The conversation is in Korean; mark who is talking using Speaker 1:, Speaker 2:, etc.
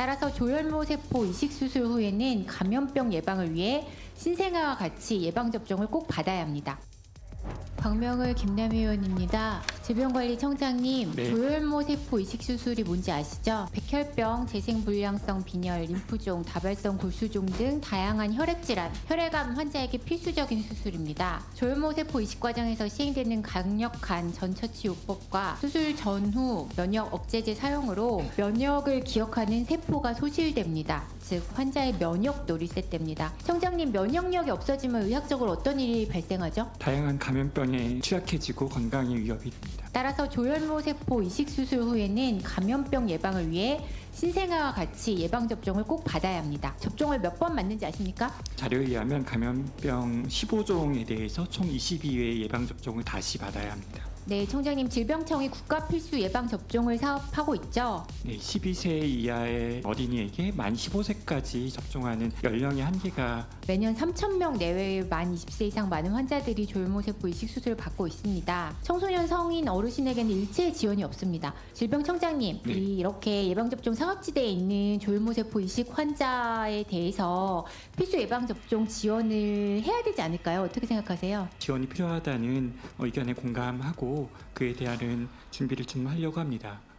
Speaker 1: 따라서 조혈모 세포 이식 수술 후에는 감염병 예방을 위해 신생아와 같이 예방 접종을 꼭 받아야 합니다. 박명을 김남희 의원입니다. 질병관리청장님,
Speaker 2: 네.
Speaker 1: 조혈모 세포 이식 수술이 뭔지 아시죠? 백혈병, 재생불량성 빈혈, 림프종, 다발성 골수종 등 다양한 혈액 질환, 혈액암 환자에게 필수적인 수술입니다. 조혈모 세포 이식 과정에서 시행되는 강력한 전처치 요법과 수술 전후 면역 억제제 사용으로 면역을 기억하는 세포가 소실됩니다. 즉 환자의 면역도 리셋됩니다. 청장님 면역력이 없어지면 의학적으로 어떤 일이 발생하죠?
Speaker 2: 다양한 감염병에 취약해지고 건강에 위협이 됩니다.
Speaker 1: 따라서 조혈모 세포 이식 수술 후에는 감염병 예방을 위해 신생아와 같이 예방 접종을 꼭 받아야 합니다. 접종을 몇 번 맞는지 아십니까?
Speaker 2: 자료에 의하면 감염병 15종에 대해서 총 22회의 예방 접종을 다시 받아야 합니다.
Speaker 1: 네, 청장님 질병청이 국가 필수 예방 접종을 사업하고 있죠.
Speaker 2: 네, 12세 이하의 어린이에게 만 15세까지 접종하는 연령의 한계가
Speaker 1: 매년 3천 명 내외의 만 20세 이상 많은 환자들이 조혈모세포 이식 수술을 받고 있습니다. 청소년 성인 어르신에게는 일체 지원이 없습니다. 질병청장님,
Speaker 2: 네.
Speaker 1: 이 이렇게 예방 접종 사각지대에 있는 조혈모세포 이식 환자에 대해서 필수 예방 접종 지원을 해야 되지 않을까요? 어떻게 생각하세요?
Speaker 2: 지원이 필요하다는 의견에 공감하고 그에 대한 준비를 좀 하려고 합니다.